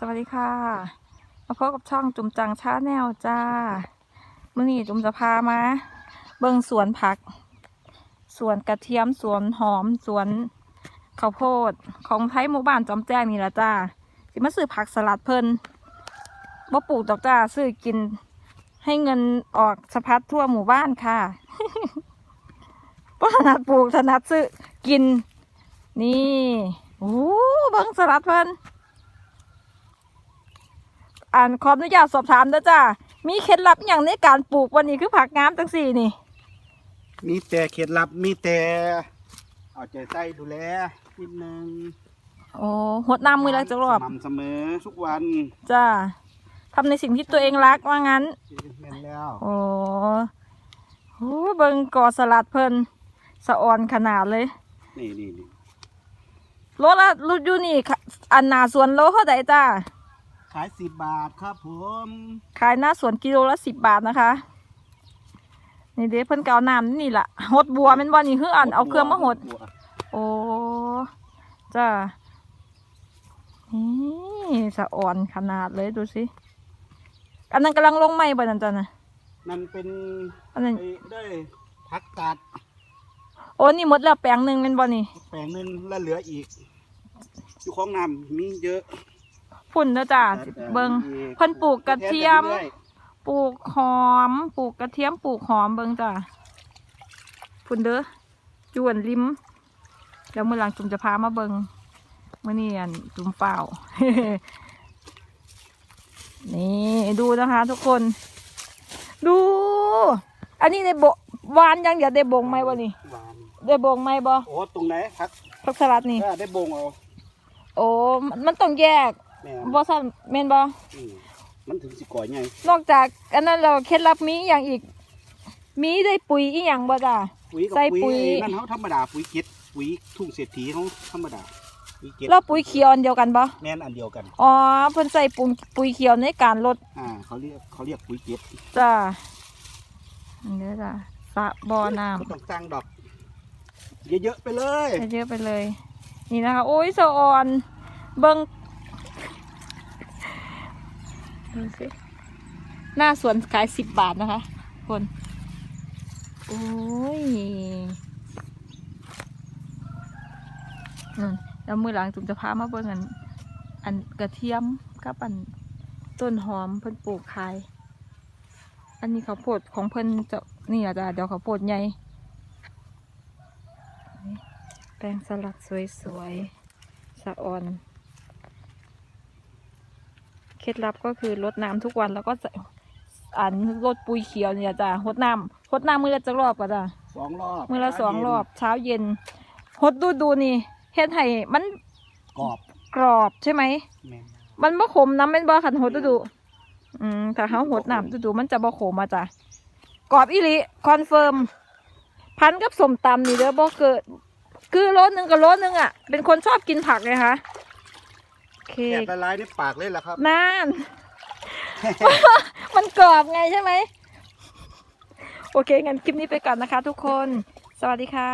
สวัสดีค่ะ มาพบกับช่องจุ่มจังชาแนลจ้ามื่อนี้จุ่มจะพามา เบิ่งสวนผัก สวนกระเทียมสวนหอมสวนข้าวโพดของไทยหมู่บ้านจอมแจ้งนี่ละจ้าสิมาซื้อผักสลัดเพิ่นบ่ปลูกดอกจ้าซื้อกิน ให้เงินออกสะพัดทั่วหมู่บ้านค่ะบ่ถนัดปลูกถนัดซื้อกิน นี่โอ้เบิ่งสลัดเพิ่น อ่านขออนุญาตสอบถามนะจ้ามีเคล็ดลับอย่างในการปลูกวันนี้คือผักงามจังสี่นี่ มีแต่เคล็ดลับมีแต่เอาใจใส่ดูแลนิดนึงโอ้หดน้ำมือละจะรอบสม่ำเสมอทุกวันจ้าทำในสิ่งที่ตัวเองรักว่างั้นแม่นแล้วโอ้โหเบิ่งกอสลัดเพิ่นสะออนขนาดเลยนี่นี่นี่โลละรุดอยู่นี่ค่ะอันหนาสวนโลเท่าไหร่จ้าขายสิบบาทครับผม ขายหน้าสวนกิโลละสิบบาทนะคะ นี่เด้เพิ่นเกเอาน้ำนี่ล่ะหดบัวแม่นบ่นี่คืออันเอาเครื่องมาหด โอ้จ้านี่สะอ่อนขนาดเลยดูสิ อันนั้นกำลังลงไหมบ่นั่นจ้ะนะนั่นเป็นอันนั้น ไปได้พักกาดโอ้นี่หมดแล้วแปลงหนึ่งเป็นบ่นี่ แปลงหนึงแล้วเหลืออีกอยู่ของน้ำมีเยอะ พุ่นเด้อจ้าแต่เบิงมีอีกเพิ่นปลูกกระเทียมรื่อปลูกหอม ปลูกกระเทียมปลูกหอมเบิงจ้าพุ่นเด้อจวนริมแล้วเมื่อหลังจุ่มจะพามาเบิงเมื่อนี้อันจุ่มเปล่านี่ดูนะคะทุกคน ดู อันนี้ได้บหวานยังเดี๋ยวได้บงไหมวะนี่หวานได้บงไหมบ่โอ้ตรงไหนพักผักสลัดนี่เออได้บงเอาโอ้มันมันต้องแยก แม่บ่สั่นแม่นบ่อืมมันถึงสิก่อยไงนอกจากอันนั้นเราเคล็ดลับมีอหย่างอีก มีได้ปุ๋ยอีหยังบ่จ้ะปุ๋ยกับใส่ปุ๋ปุ๋ย ยนั่นเขาธรรมดาปุ๋ยเก็ดปุ๋ยทุ่งเศรษฐีเขาธรรมดาปุ๋ยเก็ดแล้วปุ๋ยเขียวอันเดียวกันบ่แม่นอันเดียวกัน อ๋อเพิ่นใส่ปุ๋ยปุ๋ยเขียวในการลดอ่า เขาเรียกเขาเรียกปุ๋ยเก็ดจ้ะอันนี้จ้ะสระบ่อน้ำก็ต้องสร้างดอก เยอะๆไปเลย เยอะๆไปเลย นี่นะคะ โอ้ยสะออน เบิง ดูสิหน้าสวนขายสิบบาทนะคะ คน โอ้ยนั่นแล้วมือหลังจุ่มจะพามาเบิ่งอัน อันกระเทียมกับอันต้นหอมเพิ่นปลูกขาย อันนี้ข้าวโพดของเพิ่นจะนี่อาจจะเดี๋ยวข้าวโพดใหญ่แปลงสลัดสวยๆสะออน เคล็ดลับก็คือรดน้ำทุกวันแล้วก็จะอันรดปุ๋ยเขียวเนี่ยจ้ะรดน้ำรดน้ำมือละจะรอบก็จ้ะสองรอบมือละสองรอบเช้าเย็นรดดูดูๆนี่เฮ็ดให้มันกรอบกรอบใช่ไหมแม่นมันบ่ขมน้ำเป็นบ่ขันรดดูดูๆอืมถ้าเขารดน้ำดูดูๆมันจะบ่ขมมาจ้ะกรอบอีหลีคอนเฟิร์มพันกับสมตำนี่เด้อบ่เกิด คือโลนึงกับโลนึงอะเป็นคนชอบกินผักเลยค่ะโอ เคแกะละลายในปากเลยล่ะครับนาน มันกรอบไงใช่ไหม โอเคงั้นคลิปนี้ไปก่อนนะคะทุกคน สวัสดีค่ะ